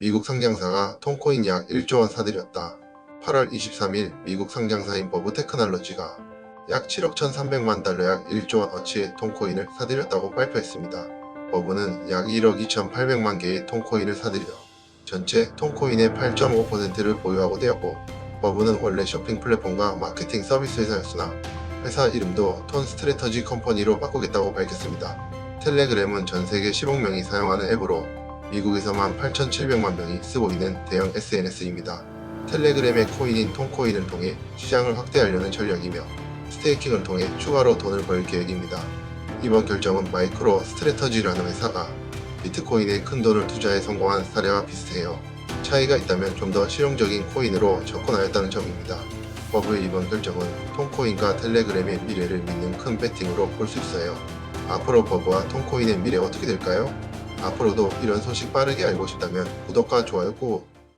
미국 상장사가 톤코인 약 1조 원 사들였다. 8월 23일 미국 상장사인 버브 테크놀로지가 약 7억 1,300만 달러 약 1조 원 어치의 톤코인을 사들였다고 발표했습니다. 버브는 약 1억 2,800만 개의 톤코인을 사들여 전체 톤코인의 8.5%를 보유하고 되었고 버브는 원래 쇼핑 플랫폼과 마케팅 서비스 회사였으나 회사 이름도 톤 스트래터지 컴퍼니로 바꾸겠다고 밝혔습니다. 텔레그램은 전 세계 10억 명이 사용하는 앱으로 미국에서만 8,700만 명이 쓰고 있는 대형 SNS입니다. 텔레그램의 코인인 톤코인을 통해 시장을 확대하려는 전략이며 스테이킹을 통해 추가로 돈을 벌 계획입니다. 이번 결정은 마이크로 스트래터지라는 회사가 비트코인에 큰 돈을 투자해 성공한 사례와 비슷해요. 차이가 있다면 좀 더 실용적인 코인으로 접근하였다는 점입니다. 버브의 이번 결정은 톤코인과 텔레그램의 미래를 믿는 큰 배팅으로 볼 수 있어요. 앞으로 버브와 톤코인의 미래 어떻게 될까요? 앞으로도 이런 소식 빠르게 알고 싶다면 구독과 좋아요 꾹